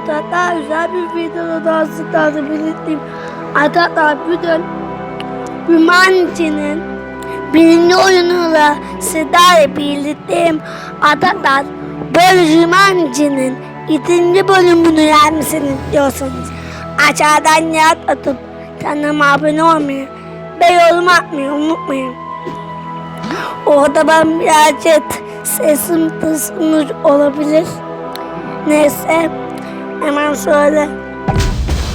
arkadaşlar güzel bir videoda daha sizlerle birlikteyim. Arkadaşlar bugün Hümancı'nın birinci oyunuyla sizlerle birlikteyim. Arkadaşlar böyle Hümancı'nın ikinci bölümünü gelmesini istiyorsanız aşağıdan yaz atıp kanalıma abone olmayı ve yorum atmayı unutmayın. Orada ben birazcık sesim kısmış olabilir. Neyse hemen şöyle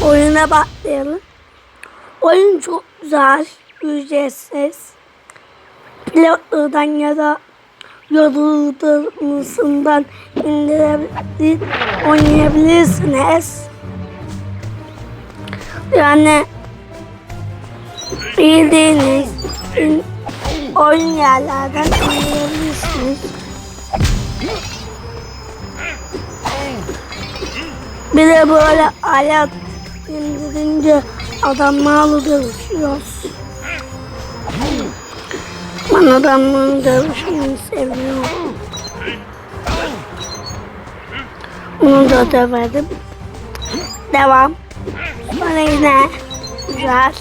oyuna başlayalım. Oyun çok güzel, ücretsiz. Pilotlardan ya da yolculuklarından indirebilir, oynayabilirsiniz. Yani bildiğiniz in- oyun yerlerden oynayabilirsiniz. Bir de böyle alet indirince adamlarla dövüşüyoruz. Ben adamların dövüşünü seviyorum. Onu da döverim. Devam. Sonra yine güzel.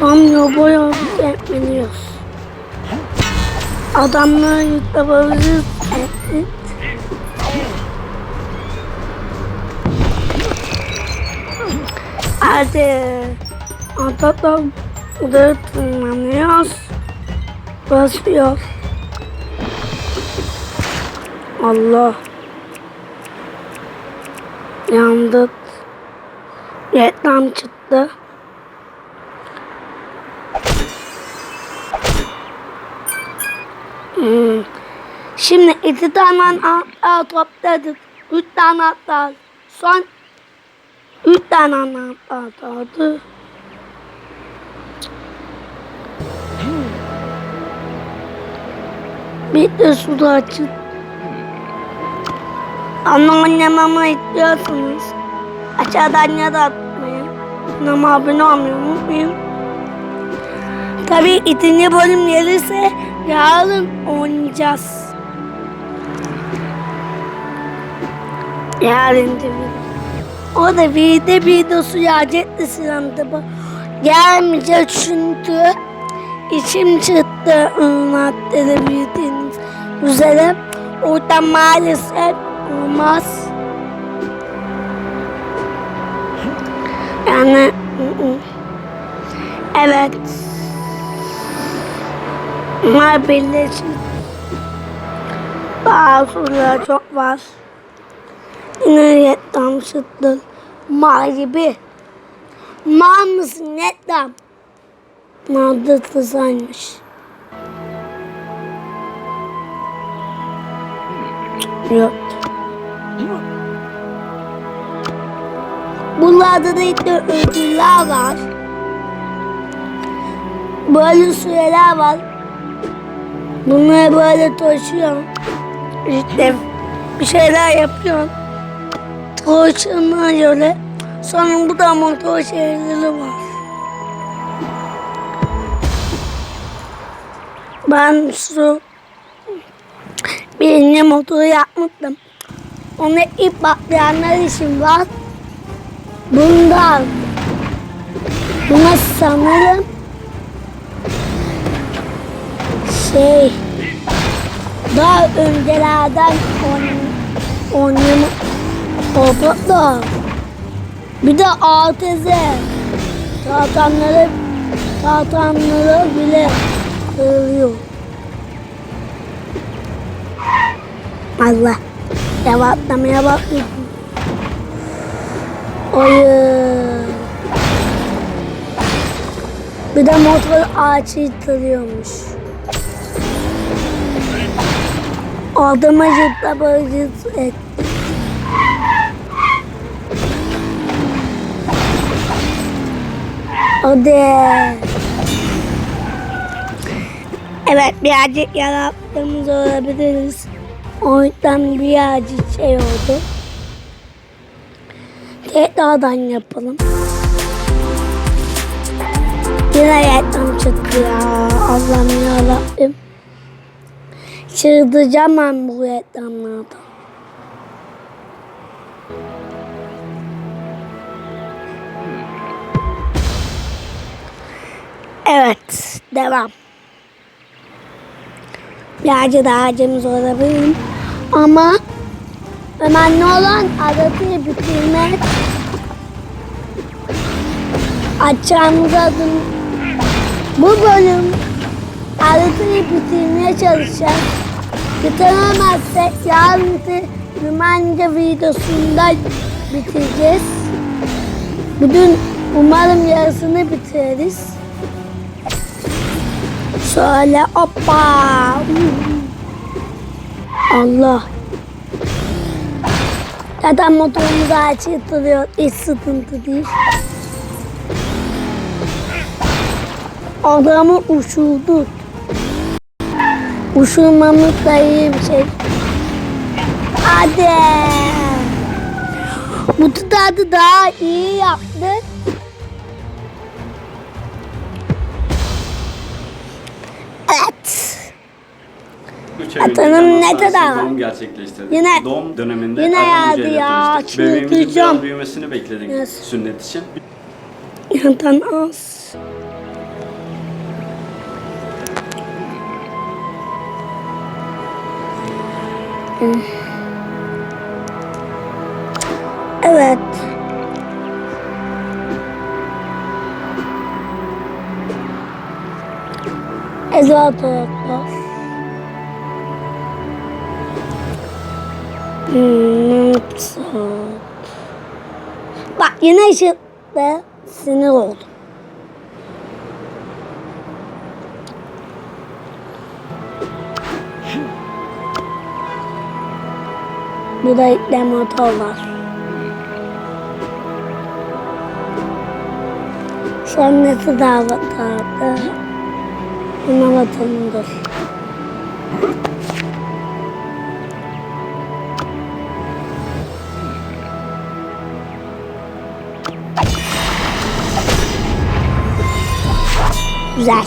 Tam yoboy etmeliyoruz. Adamları yutabiliriz. Hadi. Atadan da tırmanıyoruz. Basıyor. Allah. Yandık. Reklam çıktı. Hmm. Şimdi iki tane atlar topladık. Üç tane atlar. Son atlar kaldı. Bir de suda açık. Ama oynamamı istiyorsanız aşağıdan ya da atmayın. Kanalıma abone olmayı unutmayın. Tabii ikinci bölüm gelirse yarın oynayacağız. Yarın bir. O da bir de videosu gelecekti sıranda bu. Gelmeyecek çünkü içim çıktı ıı, bildiğiniz üzere. Orada maalesef olmaz. Yani ı, ı. evet. Bunlar birleşik. Bazı sorular çok var. Yine reklam çıktı. Mal gibi. Mal mısın reklam? Nadı kızaymış. Yok. Bunlarda da işte ödüller var. Böyle süreler var. Bunları böyle taşıyorum. İşte bir şeyler yapıyorum. Taşımına göre. Sonra bu da motor şeyleri var. Ben şu birinci motoru yapmıştım. Onu ip patlayanlar için var. Bundan. Buna sanırım şey daha öncelerden on, oyunu da bir de ATZ tahtanları tahtanları bile kırılıyor. Allah cevaplamaya bakıyorum. Oyun. Bir de motor ağaçı yıkılıyormuş. Adama zıpla böyle et. Hadi. Evet birazcık yarattığımız olabiliriz. O yüzden birazcık şey oldu. Tekrardan yapalım. Yine reklam çıktı ya. Allah'ım yarabbim. Çıldıracağım ben bu reklamlardan. Evet, devam. Birazcık daha acımız olabilir. Ama önemli olan aratıyı bitirmek. Açacağımız adım bu bölüm aratıyı bitirmeye çalışacağız. Bitiremezsek yarınki Rumanja videosunda bitireceğiz. Bugün umarım yarısını bitiririz. Şöyle hoppa. Allah. Zaten motorumuz açık duruyor. Hiç sıkıntı değil. Adamı uçurdu. Uçurmamız da iyi bir şey. Hadi. Bu tutardı daha iyi yaptı. 3 Atanın ne kadar? doğum gerçekleştirdik. Yine, doğum döneminde yine yağdı ya. Bebeğimizin biraz büyümesini bekledik yes. sünnet için. Yandan az. Evet. Ezra Toklas. Hmm. Bak yine ışıkta sinir oldum. Burada ilk motor var. Sonrası da avatarda. Bunun avatarındır. Güzel.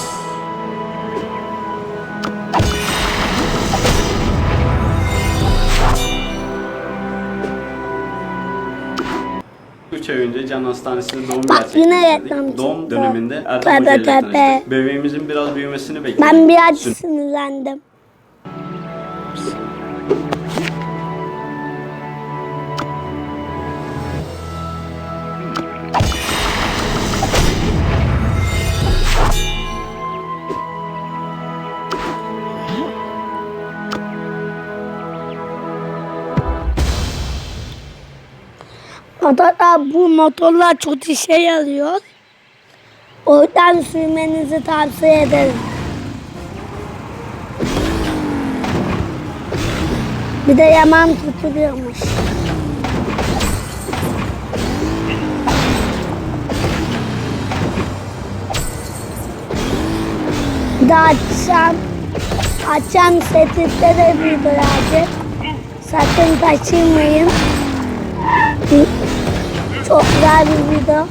Üç ay önce Can Hastanesi'nde doğum Bak, yine gerçekleştirdik. Doğum çıktı. döneminde Erdem Tabii, Hoca ile tabii. tanıştık. Bebeğimizin biraz büyümesini bekledik. Ben biraz sinirlendim. Hatta bu motorlar çok işe yarıyor. O yüzden sürmenizi tavsiye ederim. Bir de yaman tutuluyormuş. Bir de akşam, akşam setinde de video gelecek. Sakın kaçırmayın. Çok güzel bir video.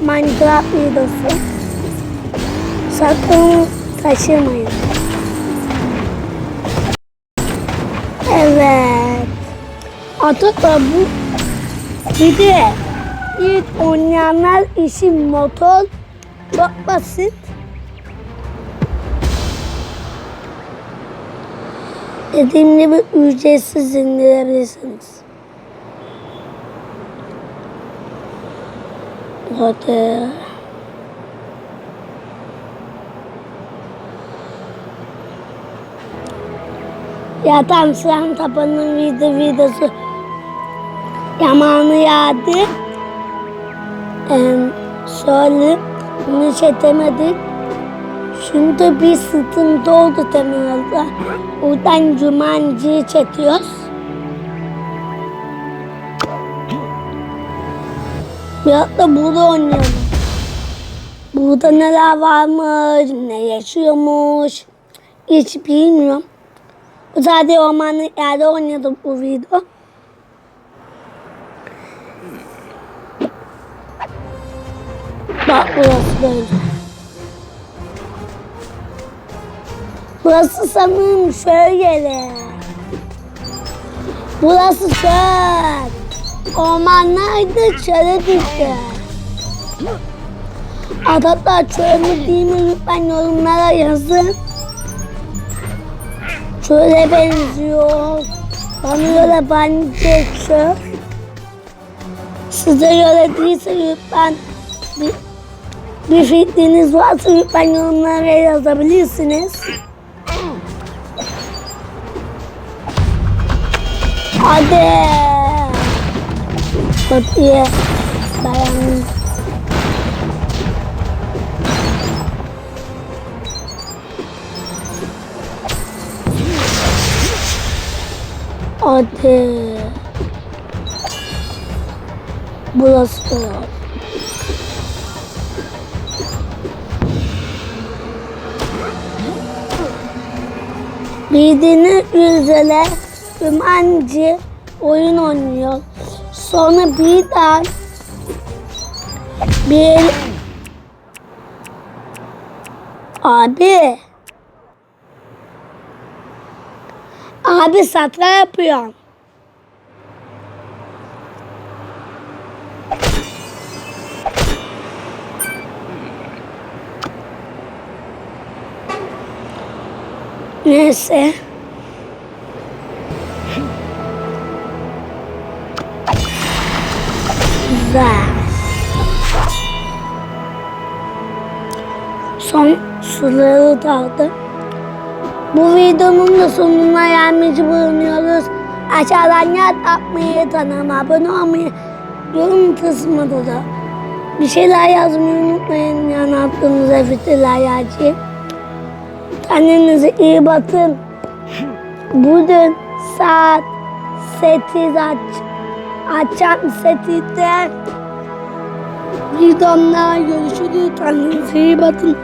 Minecraft videosu. Sakın kaçırmayın. Evet. Artık da bu bir de ilk oynayanlar için motor çok basit. Dediğim gibi ücretsiz indirebilirsiniz. Hadi. Ya tam sıram tapanın video videosu yamanı yağdı. Ee, şöyle bunu çekemedik. Şimdi bir sıkıntı oldu temelde. Oradan cumancıyı çekiyoruz. Biraz da burada oynayalım. Burada neler varmış, ne yaşıyormuş. Hiç bilmiyorum. Zaten ormanlık yerde oynadım bu video. Bak burası böyle. Burası sanırım şöyle. Burası şöyle. Ormanlarda çöle düştü. Adaplar çöl mü değil mi lütfen yorumlara yazın. Çöle benziyor. Bana göre bence çöl. Size göre değilse lütfen bir, bir fikriniz varsa lütfen yorumlara yazabilirsiniz. Hadi. Çok iyi. Dayan. Hadi. Burası da. Bildiğiniz üzere Ümancı oyun oynuyor. Sonra birden bir abi abi satra yapıyor. Neyse. Suları daldı. Bu videonun da sonuna gelmeci bulunuyoruz. Aşağıdan yer atmayı, kanalıma abone olmayı, yorum kısmında da bir şeyler yazmayı unutmayın. Yani aklınıza fikirler yazayım. Kendinize iyi bakın. Bugün saat 8 aç. Akşam 8'de videomda görüşürüz. Kendinize iyi bakın.